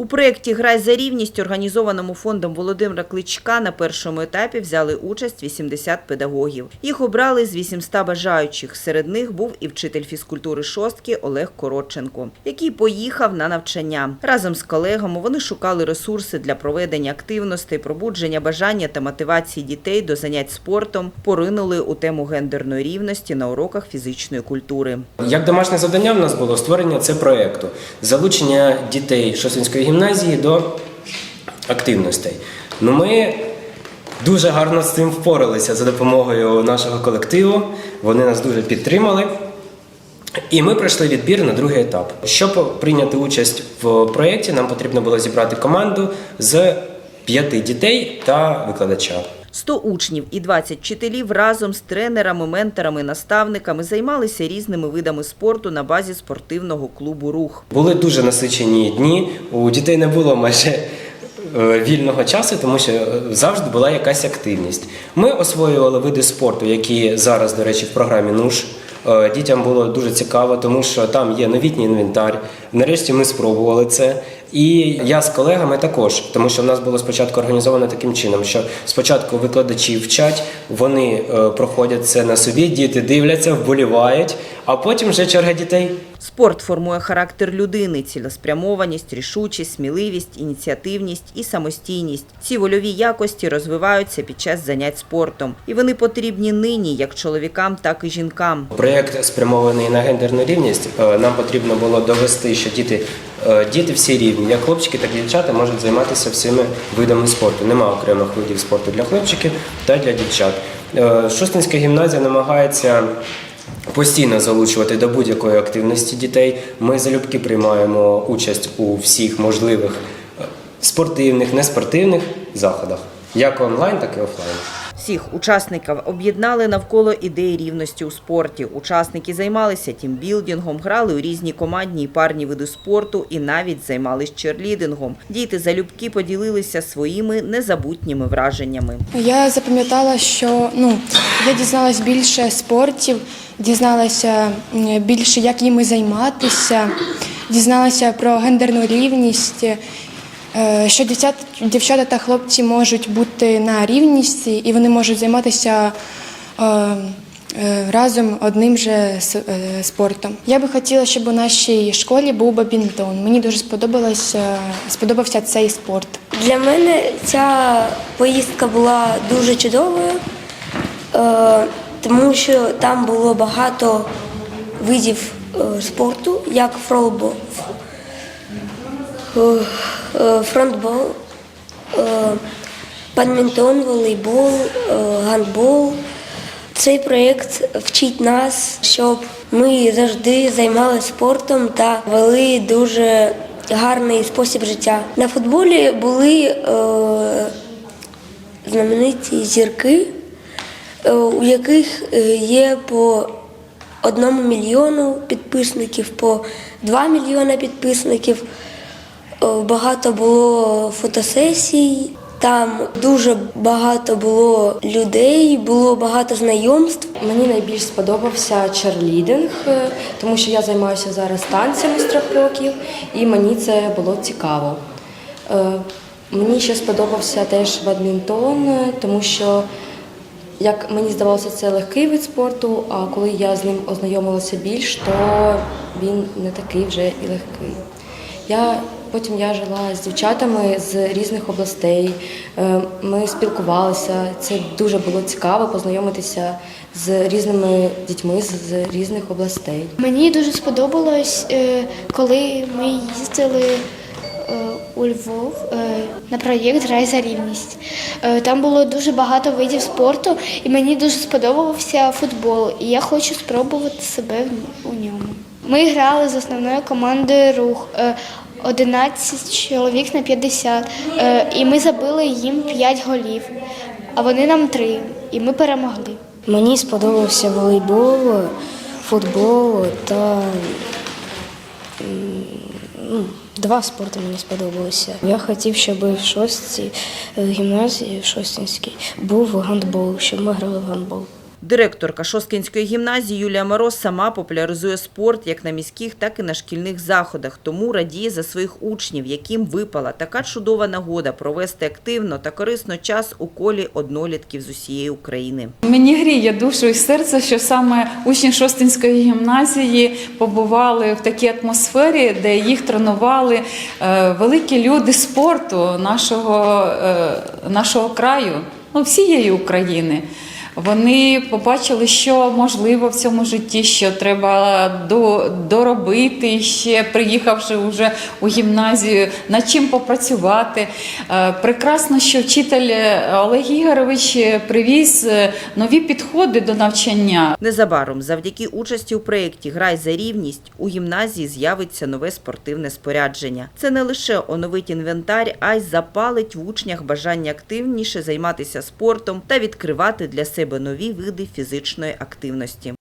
У проєкті Грай за рівність, організованому фондом Володимира Кличка, на першому етапі взяли участь 80 педагогів. Їх обрали з 800 бажаючих. Серед них був і вчитель фізкультури шостки Олег Коротченко, який поїхав на навчання. Разом з колегами вони шукали ресурси для проведення активностей, пробудження бажання та мотивації дітей до занять спортом, поринули у тему гендерної рівності на уроках фізичної культури. Як домашнє завдання в нас було створення це проєкту, залучення дітей Шосинської гімназії до активностей. Ну, ми дуже гарно з цим впоралися за допомогою нашого колективу. Вони нас дуже підтримали. І ми пройшли відбір на другий етап. Щоб прийняти участь в проєкті, нам потрібно було зібрати команду з п'яти дітей та викладача. 100 учнів і 20 вчителів разом з тренерами, менторами, наставниками займалися різними видами спорту на базі спортивного клубу Рух. Були дуже насичені дні. У дітей не було майже е, вільного часу, тому що е, завжди була якась активність. Ми освоювали види спорту, які зараз, до речі, в програмі НУШ. Е, Дітям було дуже цікаво, тому що там є новітній інвентар. Нарешті ми спробували це. І я з колегами також, тому що в нас було спочатку організовано таким чином, що спочатку викладачі вчать, вони е, проходять це на собі, діти дивляться, вболівають, а потім вже черга дітей. Спорт формує характер людини, цілеспрямованість, рішучість, сміливість, ініціативність і самостійність. Ці вольові якості розвиваються під час занять спортом, і вони потрібні нині як чоловікам, так і жінкам. Проєкт спрямований на гендерну рівність. Е, Нам потрібно було довести, що діти, е, діти всі рівні, як хлопчики, так і дівчата можуть займатися всіми видами спорту. Нема окремих видів спорту для хлопчиків та для дівчат. Е, Шостинська гімназія намагається. Постійно залучувати до будь-якої активності дітей. Ми залюбки приймаємо участь у всіх можливих е, спортивних, неспортивних заходах, як онлайн, так і офлайн. Всіх учасників об'єднали навколо ідеї рівності у спорті. Учасники займалися тімбілдингом, грали у різні командні і парні види спорту і навіть займались черлідингом. Діти залюбки поділилися своїми незабутніми враженнями. Я запам'ятала, що ну я дізналась більше спортів, дізналася більше, як їми займатися, дізналася про гендерну рівність, що дівчат, дівчата та хлопці можуть бути на рівності і вони можуть займатися. е, е, Разом одним же е, спортом. Я би хотіла, щоб у нашій школі був бадмінтон. Мені дуже сподобався цей спорт. Для мене ця поїздка була дуже чудовою, е, тому що там було багато видів е, спорту, як фролбол, е, е, фронтбол, е, бадмінтон, волейбол, е, гандбол. Цей проєкт вчить нас, щоб ми завжди займалися спортом та вели дуже гарний спосіб життя. На футболі були е, знамениті зірки, е, у яких е, є по одному мільйону підписників, по 2 мільйони підписників. Е, Багато було фотосесій. Там дуже багато було людей, було багато знайомств. Мені найбільш сподобався черлідинг, е, тому що я займаюся зараз танцями з трьох років, і мені це було цікаво. Е, Мені ще сподобався теж бадмінтон, тому що, як мені здавалося, це легкий вид спорту, а коли я з ним ознайомилася більш, то він не такий вже і легкий. Я потім я жила з дівчатами з різних областей. Е, Ми спілкувалися. Це дуже було цікаво познайомитися з різними дітьми з- різних областей. Мені дуже сподобалось, е, коли ми їздили е, у Львов на проєкт Грай за рівність. Там було дуже багато видів спорту, і мені дуже сподобався футбол. І я хочу спробувати себе у ньому. Ми грали з основною командою рух. е, 11 чоловік на 50. е, І ми забили їм 5 голів, а вони нам 3. І ми перемогли. Мені сподобався волейбол, футбол та ну, два спорти мені сподобалися. Я хотів, щоб в шостій е, гімназії в Шостинській був гандбол, щоб ми грали в гандбол. Директорка Шосткинської гімназії Юлія Мороз сама популяризує спорт як на міських, так і на шкільних заходах. Тому радіє за своїх учнів, яким випала така чудова нагода провести активно та корисно час у колі однолітків з усієї України. Мені гріє душу і серце, що саме учні Шостинської гімназії побували в такій атмосфері, де їх тренували е, великі люди спорту нашого, е, нашого краю, ну, всієї України. Вони побачили, що можливо в цьому житті, що треба доробити ще, приїхавши вже у гімназію, над чим попрацювати. Е, Прекрасно, що вчитель е, Олег Ігорович привіз е, нові підходи до навчання. Незабаром, завдяки участі у проєкті Грай за рівність у гімназії з'явиться нове спортивне спорядження. Це не лише оновить інвентар, а й запалить в учнях бажання активніше займатися спортом та відкривати для себе нові види фізичної активності.